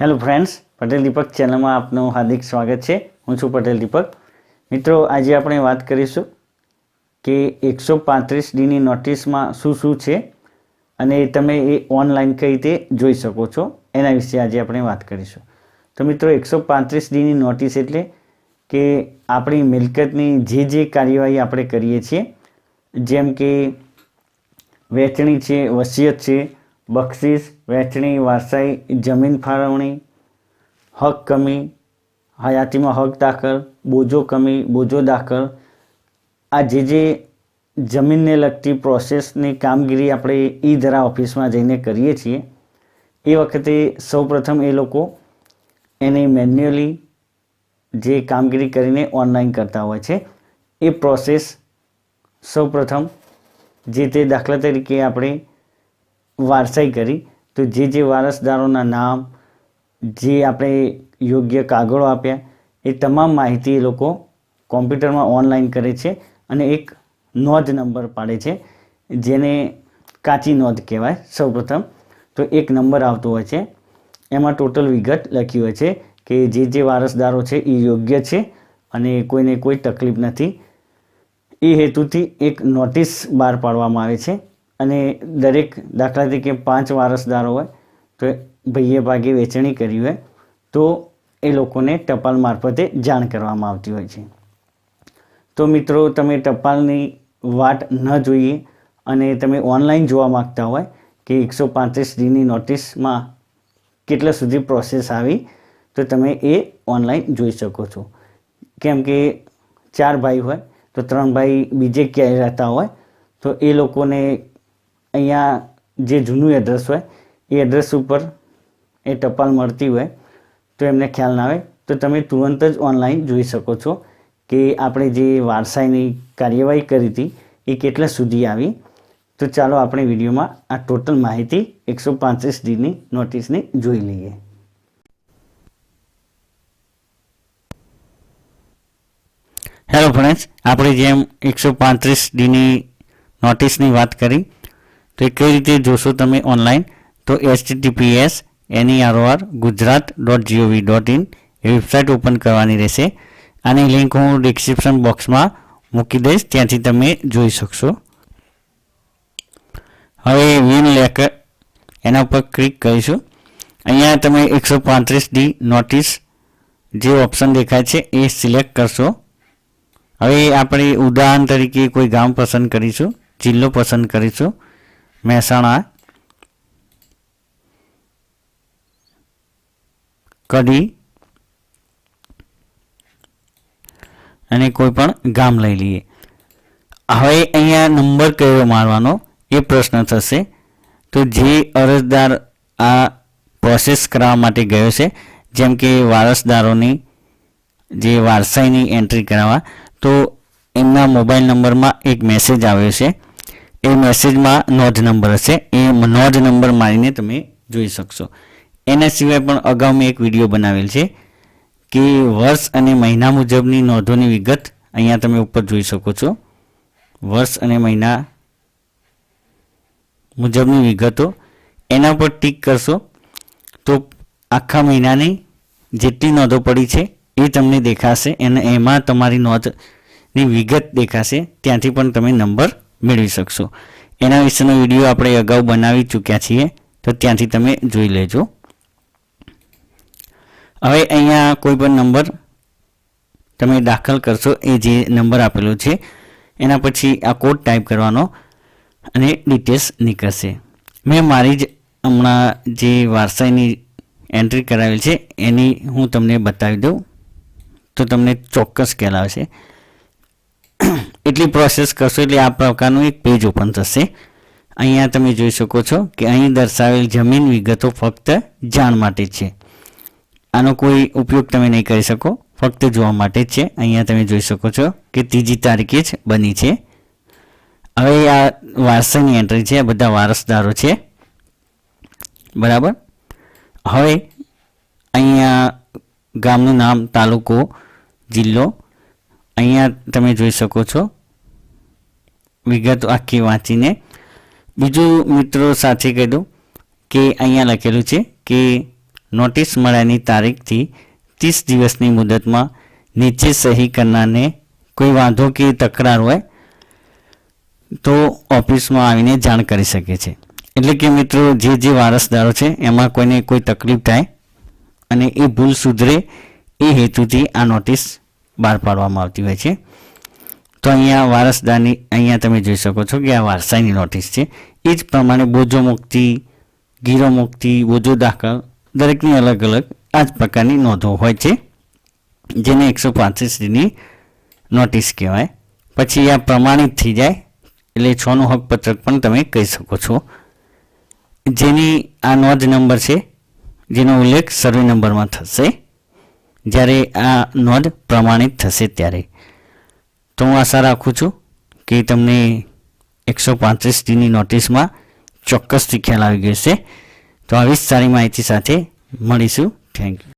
Hello friends Patel દીપક ચેનલમાં આપનું હાર્દિક સ્વાગત છે. હું છું પટેલ દીપક. મિત્રો, આજે આપણે વાત કરીશું કે એકસો પાંત્રીસ ડીની નોટિસમાં શું શું છે અને તમે એ ઓનલાઈન કઈ રીતે જોઈ શકો છો, એના વિશે આજે આપણે વાત કરીશું. તો મિત્રો, એકસો પાંત્રીસ ડીની નોટિસ એટલે કે આપણી મિલકતની જે જે કાર્યવાહી આપણે કરીએ છીએ, જેમ કે વહેંચણી છે, વસિયત છે બક્ષિસ વહેંચણી વારસાઈ, જમીન ફાળવણી, હક કમી, હયાતીમાં હક દાખલ, બોજો કમી, બોજો દાખલ. આ જે જે જમીનને લગતી પ્રોસેસની કામગીરી આપણે ઈ ધરા ઓફિસમાં જઈને કરીએ છીએ. એ વખતે સૌપ્રથમ એ લોકો એને મેન્યુઅલી જે કામગીરી કરીને ઓનલાઈન કરતા હોય છે. એ પ્રોસેસ સૌપ્રથમ જે તે દાખલા તરીકે આપણે વારસાઈ કરી, તો જે જે વારસદારોના નામ, જે આપણે યોગ્ય કાગળો આપ્યા, એ તમામ માહિતી એ લોકો કોમ્પ્યુટરમાં ઓનલાઈન કરે છે અને એક નોંધ નંબર પાડે છે, જેને કાચી નોંધ કહેવાય સૌપ્રથમ. તો એક નંબર આવતો હોય છે. એમાં ટોટલ વિગત લખી હોય છે કે જે જે વારસદારો છે એ યોગ્ય છે અને કોઈને કોઈ તકલીફ નથી. એ હેતુથી એક નોટિસ બહાર પાડવામાં આવે છે. અને દરેક દાખલા તરીકે પાંચ વારસદારો હોય, તો ભાઈએ ભાગે વેચણી કરી હોય, તો એ લોકોને ટપાલ મારફતે જાણ કરવામાં આવતી હોય છે. તો મિત્રો, તમે ટપાલની વાટ ન જોઈએ અને તમે ઓનલાઈન જોવા માગતા હોય કે એકસો પાંત્રીસ ડીની નોટિસમાં કેટલા સુધી પ્રોસેસ આવી, તો તમે એ ઓનલાઈન જોઈ શકો છો. કેમ કે ચાર ભાઈ હોય, તો ત્રણ ભાઈ બીજે ક્યાંય રહેતા હોય, તો એ લોકોને અહીંયા જે જૂનું એડ્રેસ હોય, એ એડ્રેસ ઉપર એ ટપાલ મળતી હોય, તો એમને ખ્યાલ ના આવે. તો તમે તુરંત જ ઓનલાઈન જોઈ શકો છો કે આપણે જે વારસાઈની કાર્યવાહી કરી હતી, એ કેટલા સુધી આવી. તો ચાલો આપણે વિડીયોમાં આ ટોટલ માહિતી એકસો પાંત્રીસ ડીની નોટિસની જોઈ લઈએ. હેલો ફ્રેન્ડ્સ આપણે જેમ એકસો પાંત્રીસ ડીની નોટિસની વાત કરી તો એ કઈ રીતે જોશો તમે ઓનલાઈન તો HTTPS NEROR Gujarat dot GOV dot in A website open કરવાની રહેશે. આની લિંક હું ડિસ્ક્રિપ્શન બોક્સમાં મૂકી દઈશ, ત્યાંથી તમે જોઈ શકશો. હવે વિન લેકર એના ઉપર ક્લિક કરીશું. અહીંયા તમે એકસો પાંત્રીસ ડી નોટિસ જે ઓપ્શન દેખાય છે એ સિલેક્ટ કરશો. હવે આપણે ઉદાહરણ તરીકે કોઈ ગામ પસંદ કરીશું, જિલ્લો પસંદ કરીશું. મહેસાણા, કડી અને કોઈ પણ ગામ લઈ લઈએ. હવે અહીંયા નંબર કયો મારવાનો? એ પ્રશ્ન થશે. તો જે અરજદાર આ પ્રોસેસ કરવા માટે ગયો છે, જેમ કે વારસદારોની, જે વારસાઈની એન્ટ્રી કરાવવા, તો એમના મોબાઈલ નંબરમાં એક મેસેજ આવ્યો છે. એ મેસેજમાં નોંધ નંબર હશે. એ નોંધ નંબર મારીને તમે જોઈ શકશો. એના સિવાય પણ અગાઉ મેં એક વીડિયો બનાવેલ છે કે વર્ષ અને મહિના મુજબની નોંધોની વિગત અહીંયા તમે ઉપર જોઈ શકો છો. વર્ષ અને મહિના મુજબની વિગતો. એના પર ટીક કરશો તો આખા મહિનાની જેટલી નોંધો પડી છે એ તમને દેખાશે અને એમાં તમારી નોંધની વિગત દેખાશે. ત્યાંથી પણ તમે નંબર મેળવી શકશો. એના વિશેનો વીડિયો આપણે અગાઉ બનાવી ચૂક્યા છીએ, તો ત્યાંથી તમે જોઈ લેજો. હવે અહીંયા કોઈ પણ નંબર તમે દાખલ કરશો, એ જે નંબર આપેલો છે, એના પછી આ કોડ ટાઈપ કરવાનો અને ડિટેલ્સ નીકળશે. મેં મારી જ હમણાં જે વારસાઈની એન્ટ્રી કરાવેલ છે, એની હું તમને બતાવી દઉં, તો તમને ચોક્કસ ખ્યાલ આવશે. એટલી પ્રોસેસ કરશો એટલે આ પ્રકારનું એક પેજ ઓપન થશે. અહીંયા તમે જોઈ શકો છો કે અહીં દર્શાવેલ જમીન વિગતો ફક્ત જાણ માટે છે. આનો કોઈ ઉપયોગ તમે નહીં કરી શકો, ફક્ત જોવા માટે જ છે. અહીંયા તમે જોઈ શકો છો કે ત્રીજી તારીખે જ બની છે. હવે આ વારસાની એન્ટ્રી છે બધા વારસદારો છે. બરાબર? હવે અહીંયા ગામનું નામ, તાલુકો, જિલ્લો અહીંયા તમે જોઈ શકો છો. વિગત આખી વાંચીને. બીજું મિત્રો સાથે કહી દઉં કે અહીંયા લખેલું છે કે નોટિસ મળ્યાની તારીખથી ત્રીસ દિવસની મુદતમાં નીચે સહી કરનારને કોઈ વાંધો કે તકરાર હોય તો ઓફિસમાં આવીને જાણ કરી શકે છે. એટલે કે મિત્રો જે જે વારસદારો છે એમાં કોઈને કોઈ તકલીફ થાય અને એ ભૂલ સુધરે એ હેતુથી આ નોટિસ બહાર પાડવામાં આવતી હોય છે. તો અહીંયા વારસદારની અહીંયા તમે જોઈ શકો છો કે આ વારસાઈની નોટિસ છે. એ જ પ્રમાણે બોજો મુક્તિ, ગીરો મુક્તિ, બોજો દાખલ, દરેકની અલગ અલગ આ જ પ્રકારની નોંધો હોય છે, જેને એકસો પાંત્રીસની નોટિસ કહેવાય. પછી આ પ્રમાણિત થઈ જાય, એટલે છનું હકપત્રક પણ તમે કહી શકો છો. જેની આ નોંધ નંબર છે, જેનો ઉલ્લેખ સર્વે નંબરમાં થશે. જ્યારે આ નોંધ પ્રમાણિત થશે ત્યારે. તો હું આશા રાખું છું કે તમને એકસો પાંત્રીસ ડીની નોટિસમાં ચોક્કસથી ખ્યાલ આવી ગયો છે તો આવી જ સારી માહિતી સાથે મળીશું. Thank you